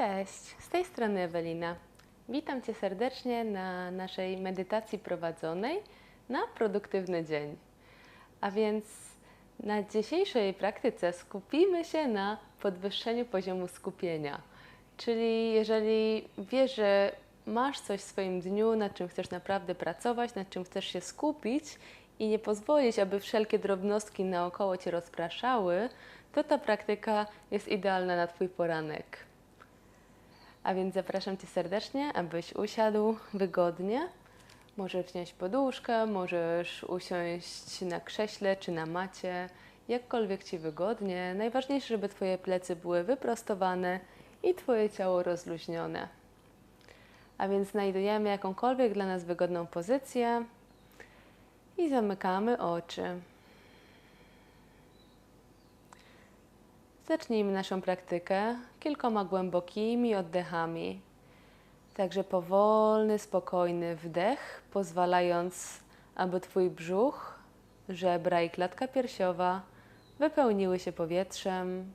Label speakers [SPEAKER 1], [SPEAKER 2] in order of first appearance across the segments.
[SPEAKER 1] Cześć, z tej strony Ewelina. Witam Cię serdecznie na naszej medytacji prowadzonej na produktywny dzień. A więc na dzisiejszej praktyce skupimy się na podwyższeniu poziomu skupienia. Czyli jeżeli wiesz, że masz coś w swoim dniu, nad czym chcesz naprawdę pracować, nad czym chcesz się skupić i nie pozwolić, aby wszelkie drobnostki naokoło Cię rozpraszały, to ta praktyka jest idealna na Twój poranek. A więc zapraszam Cię serdecznie, abyś usiadł wygodnie. Możesz wziąć poduszkę, możesz usiąść na krześle czy na macie, jakkolwiek Ci wygodnie. Najważniejsze, żeby Twoje plecy były wyprostowane i Twoje ciało rozluźnione. A więc znajdujemy jakąkolwiek dla nas wygodną pozycję i zamykamy oczy. Zacznijmy naszą praktykę kilkoma głębokimi oddechami. Także powolny, spokojny wdech, pozwalając, aby Twój brzuch, żebra i klatka piersiowa wypełniły się powietrzem.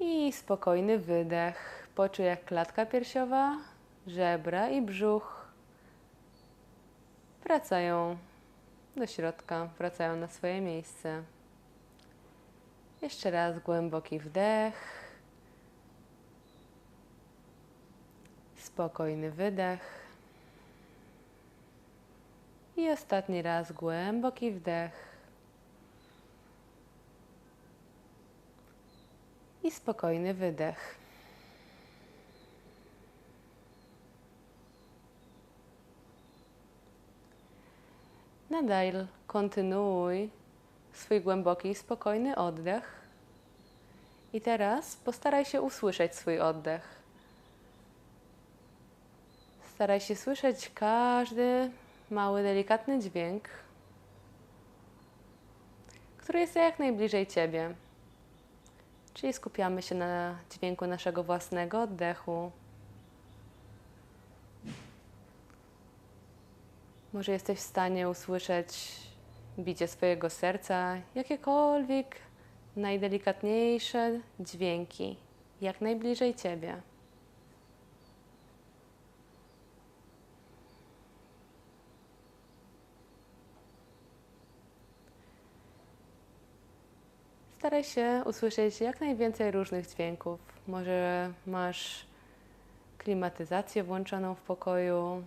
[SPEAKER 1] I spokojny wydech. Poczuj, jak klatka piersiowa, żebra i brzuch wracają do środka, wracają na swoje miejsce. Jeszcze raz głęboki wdech. Spokojny wydech. I ostatni raz głęboki wdech. I spokojny wydech. Nadal kontynuuj swój głęboki i spokojny oddech. I teraz postaraj się usłyszeć swój oddech. Staraj się słyszeć każdy mały, delikatny dźwięk, który jest jak najbliżej ciebie. Czyli skupiamy się na dźwięku naszego własnego oddechu. Może jesteś w stanie usłyszeć bicie swojego serca, jakiekolwiek najdelikatniejsze dźwięki, jak najbliżej ciebie. Staraj się usłyszeć jak najwięcej różnych dźwięków. Może masz klimatyzację włączoną w pokoju,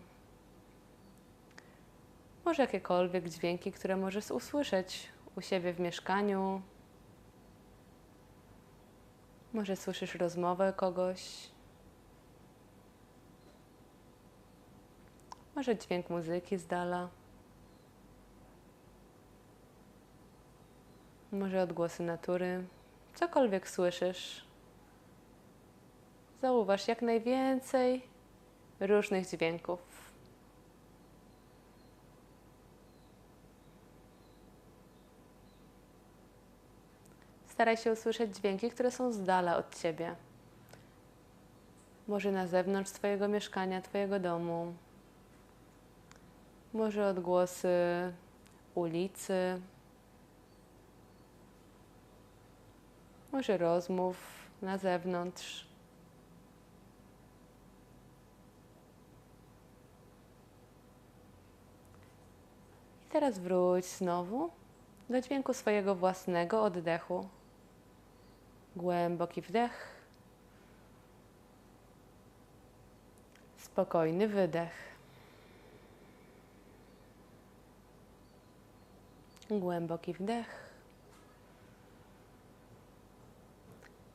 [SPEAKER 1] może jakiekolwiek dźwięki, które możesz usłyszeć u siebie w mieszkaniu. Może słyszysz rozmowę kogoś. Może dźwięk muzyki z dala. Może odgłosy natury. Cokolwiek słyszysz. Zauważ jak najwięcej różnych dźwięków. Staraj się usłyszeć dźwięki, które są z dala od ciebie. Może na zewnątrz Twojego mieszkania, Twojego domu. Może odgłosy ulicy. Może rozmów na zewnątrz. I teraz wróć znowu do dźwięku swojego własnego oddechu. Głęboki wdech. Spokojny wydech. Głęboki wdech.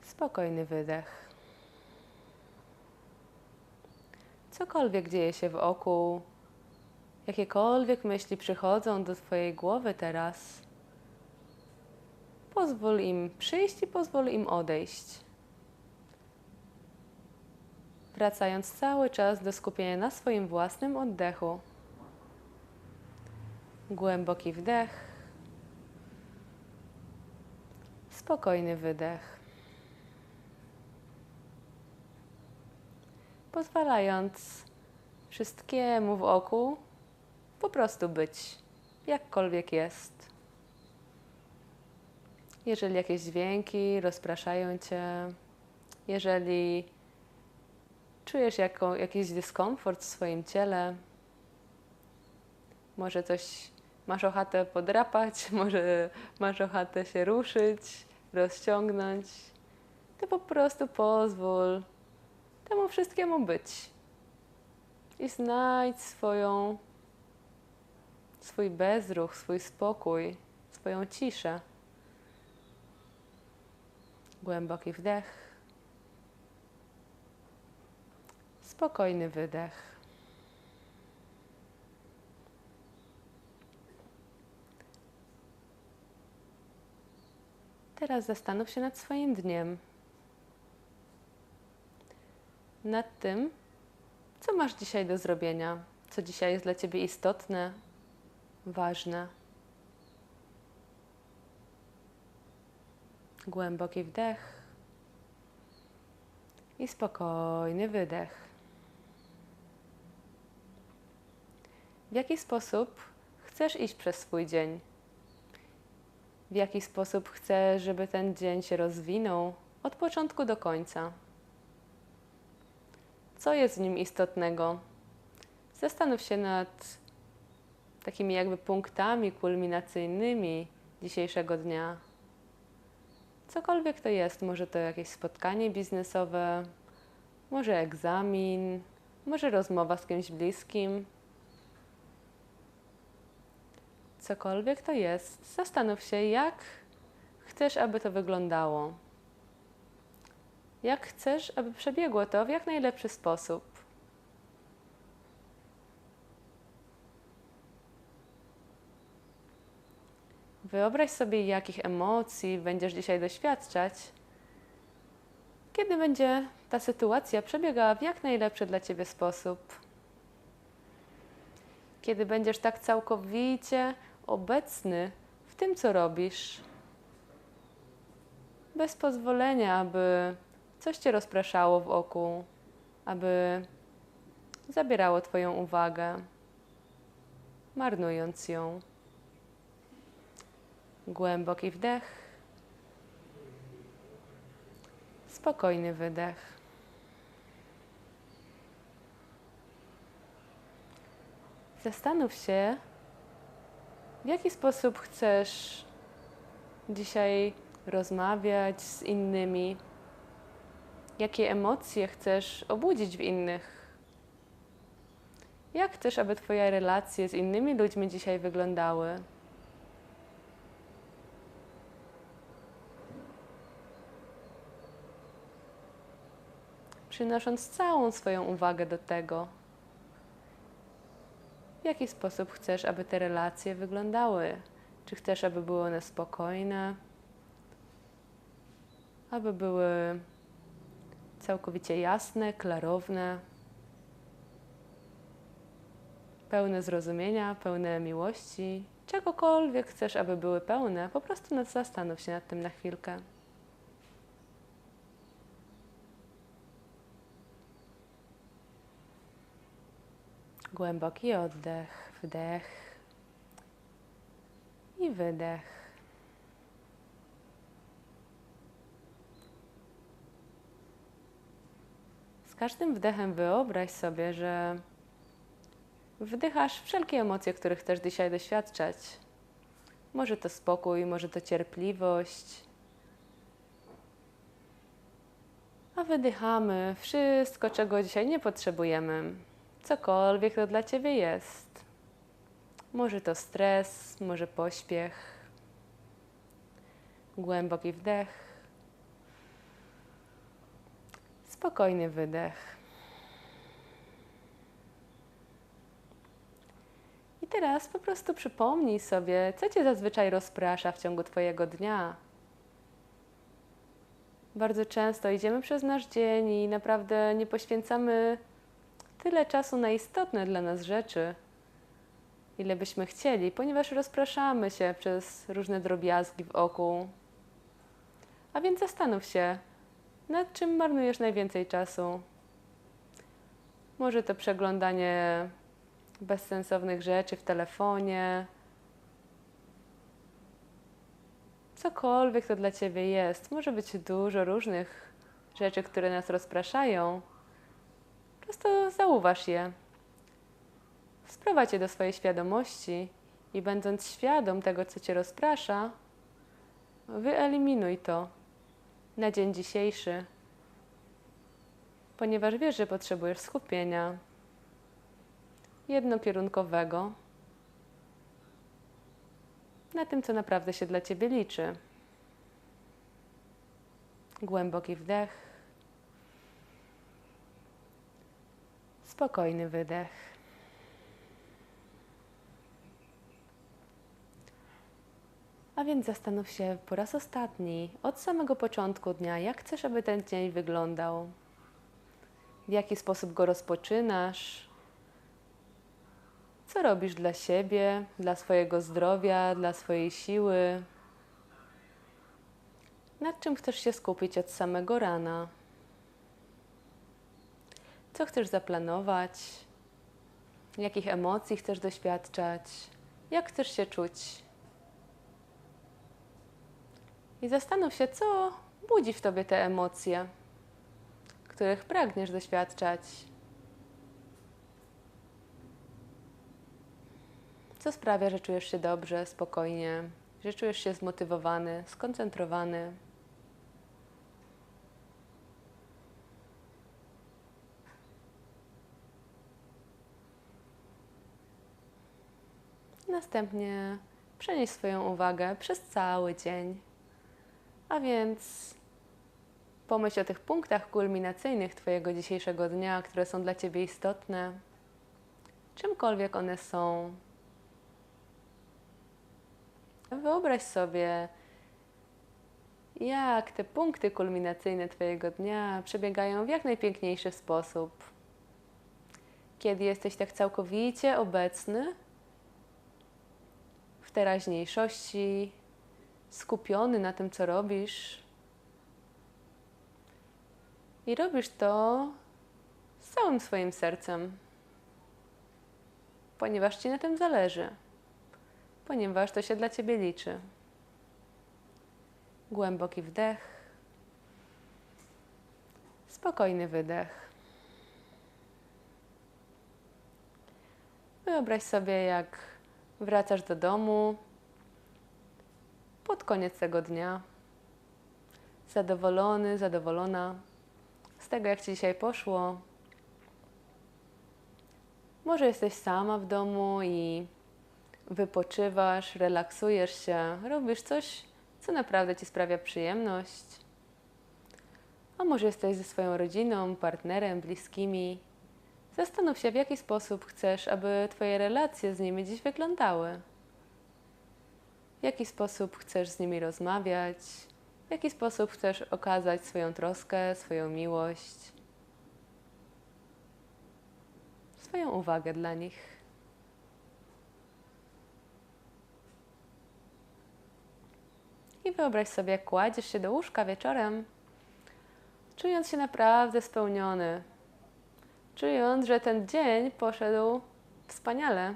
[SPEAKER 1] Spokojny wydech. Cokolwiek dzieje się wokół, jakiekolwiek myśli przychodzą do Twojej głowy teraz, Pozwól im przyjść i pozwól im odejść. Wracając cały czas do skupienia na swoim własnym oddechu. Głęboki wdech. Spokojny wydech. Pozwalając wszystkiemu wokół po prostu być, jakkolwiek jest. Jeżeli jakieś dźwięki rozpraszają cię, Jeżeli czujesz jako, jakiś dyskomfort w swoim ciele, może coś masz ochotę podrapać, może masz ochotę się ruszyć, rozciągnąć, to po prostu pozwól temu wszystkiemu być. I znajdź swoją, swój bezruch, swój spokój, swoją ciszę. Głęboki wdech. Spokojny wydech. Teraz zastanów się nad swoim dniem. Nad tym, co masz dzisiaj do zrobienia, co dzisiaj jest dla Ciebie istotne, ważne. Głęboki wdech i spokojny wydech. W jaki sposób chcesz iść przez swój dzień? W jaki sposób chcesz, żeby ten dzień się rozwinął od początku do końca? Co jest w nim istotnego? Zastanów się nad takimi jakby punktami kulminacyjnymi dzisiejszego dnia. Cokolwiek to jest, może to jakieś spotkanie biznesowe, może egzamin, może rozmowa z kimś bliskim. Cokolwiek to jest, zastanów się, jak chcesz, aby to wyglądało. Jak chcesz, aby przebiegło to w jak najlepszy sposób. Wyobraź sobie, jakich emocji będziesz dzisiaj doświadczać, kiedy będzie ta sytuacja przebiegała w jak najlepszy dla Ciebie sposób. Kiedy będziesz tak całkowicie obecny w tym, co robisz, bez pozwolenia, aby coś Cię rozpraszało w oku, aby zabierało Twoją uwagę, marnując ją. Głęboki wdech, spokojny wydech. Zastanów się, w jaki sposób chcesz dzisiaj rozmawiać z innymi, jakie emocje chcesz obudzić w innych. Jak chcesz, aby Twoje relacje z innymi ludźmi dzisiaj wyglądały? Przynosząc całą swoją uwagę do tego, w jaki sposób chcesz, aby te relacje wyglądały. Czy chcesz, aby były one spokojne, aby były całkowicie jasne, klarowne, pełne zrozumienia, pełne miłości, czegokolwiek chcesz, aby były pełne, po prostu zastanów się nad tym na chwilkę. Głęboki oddech, wdech i wydech. Z każdym wdechem wyobraź sobie, że wdychasz wszelkie emocje, których chcesz dzisiaj doświadczać. Może to spokój, może to cierpliwość. A wydychamy wszystko, czego dzisiaj nie potrzebujemy cokolwiek to dla Ciebie jest. Może to stres, może pośpiech. Głęboki wdech. Spokojny wydech. I teraz po prostu przypomnij sobie, co Cię zazwyczaj rozprasza w ciągu Twojego dnia. Bardzo często idziemy przez nasz dzień i naprawdę nie poświęcamy tyle czasu na istotne dla nas rzeczy, ile byśmy chcieli, ponieważ rozpraszamy się przez różne drobiazgi wokół. A więc zastanów się, nad czym marnujesz najwięcej czasu. Może to przeglądanie bezsensownych rzeczy w telefonie. Cokolwiek to dla ciebie jest. Może być dużo różnych rzeczy, które nas rozpraszają, prostu zauważ je. Sprowadź je do swojej świadomości i będąc świadom tego, co cię rozprasza, wyeliminuj to na dzień dzisiejszy, ponieważ wiesz, że potrzebujesz skupienia jednokierunkowego na tym, co naprawdę się dla ciebie liczy. Głęboki wdech, spokojny wydech. A więc zastanów się po raz ostatni, od samego początku dnia, jak chcesz, aby ten dzień wyglądał, w jaki sposób go rozpoczynasz, co robisz dla siebie, dla swojego zdrowia, dla swojej siły, nad czym chcesz się skupić od samego rana, co chcesz zaplanować, jakich emocji chcesz doświadczać, jak chcesz się czuć. I zastanów się, co budzi w tobie te emocje, których pragniesz doświadczać. Co sprawia, że czujesz się dobrze, spokojnie, że czujesz się zmotywowany, skoncentrowany. Następnie przenieś swoją uwagę przez cały dzień a więc pomyśl o tych punktach kulminacyjnych Twojego dzisiejszego dnia, które są dla Ciebie istotne, czymkolwiek one są. Wyobraź sobie, jak te punkty kulminacyjne Twojego dnia przebiegają w jak najpiękniejszy sposób. Kiedy jesteś tak całkowicie obecny teraźniejszości, skupiony na tym, co robisz. I robisz to z całym swoim sercem, ponieważ ci na tym zależy, ponieważ to się dla ciebie liczy. Głęboki wdech, spokojny wydech. Wyobraź sobie, jak wracasz do domu, pod koniec tego dnia. Zadowolony, zadowolona z tego, jak Ci dzisiaj poszło. Może jesteś sama w domu i wypoczywasz, relaksujesz się, robisz coś, co naprawdę Ci sprawia przyjemność. A może jesteś ze swoją rodziną, partnerem, bliskimi. Zastanów się, w jaki sposób chcesz, aby Twoje relacje z nimi dziś wyglądały. W jaki sposób chcesz z nimi rozmawiać, w jaki sposób chcesz okazać swoją troskę, swoją miłość, swoją uwagę dla nich. I wyobraź sobie, jak kładziesz się do łóżka wieczorem, czując się naprawdę spełniony, czując, że ten dzień poszedł wspaniale.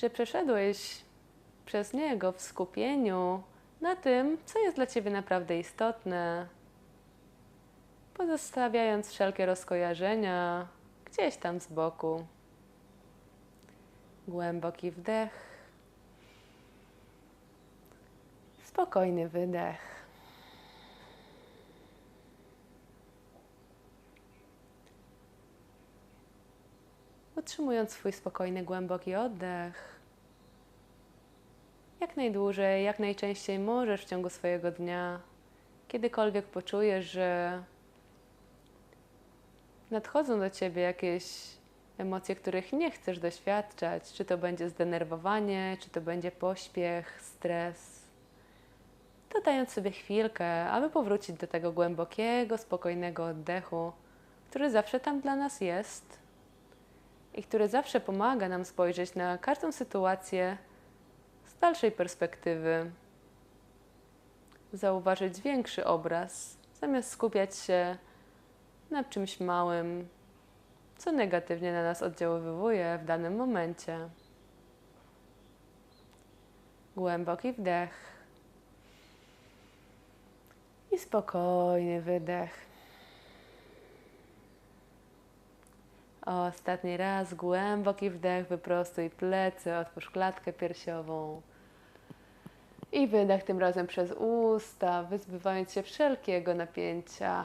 [SPEAKER 1] że przeszedłeś przez niego w skupieniu na tym, co jest dla ciebie naprawdę istotne, pozostawiając wszelkie rozkojarzenia gdzieś tam z boku. Głęboki wdech, spokojny wydech. Utrzymując swój spokojny, głęboki oddech. Jak najdłużej, jak najczęściej możesz w ciągu swojego dnia, kiedykolwiek poczujesz, że nadchodzą do ciebie jakieś emocje, których nie chcesz doświadczać, czy to będzie zdenerwowanie, czy to będzie pośpiech, stres, to dając sobie chwilkę, aby powrócić do tego głębokiego, spokojnego oddechu, który zawsze tam dla nas jest i który zawsze pomaga nam spojrzeć na każdą sytuację z dalszej perspektywy, zauważyć większy obraz, zamiast skupiać się na czymś małym, co negatywnie na nas oddziaływuje w danym momencie. Głęboki wdech. spokojny wydech. Ostatni raz głęboki wdech, wyprostuj plecy, otwórz klatkę piersiową. I wydech tym razem przez usta, wyzbywając się wszelkiego napięcia.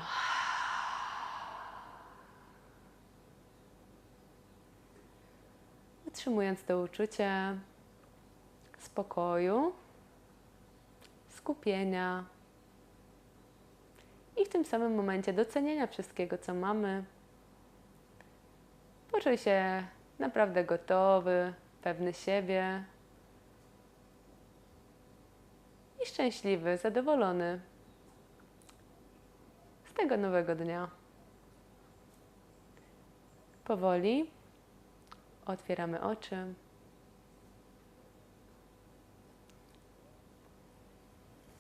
[SPEAKER 1] Utrzymując to uczucie spokoju, skupienia i w tym samym momencie docenienia wszystkiego, co mamy. Poczuj się naprawdę gotowy, pewny siebie i szczęśliwy, zadowolony z tego nowego dnia. Powoli otwieramy oczy.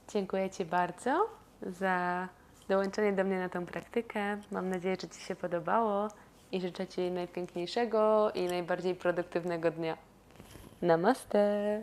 [SPEAKER 1] Dziękuję Ci bardzo za dołączenie do mnie na tą praktykę. Mam nadzieję, że Ci się podobało i życzę Ci najpiękniejszego i najbardziej produktywnego dnia. Namaste!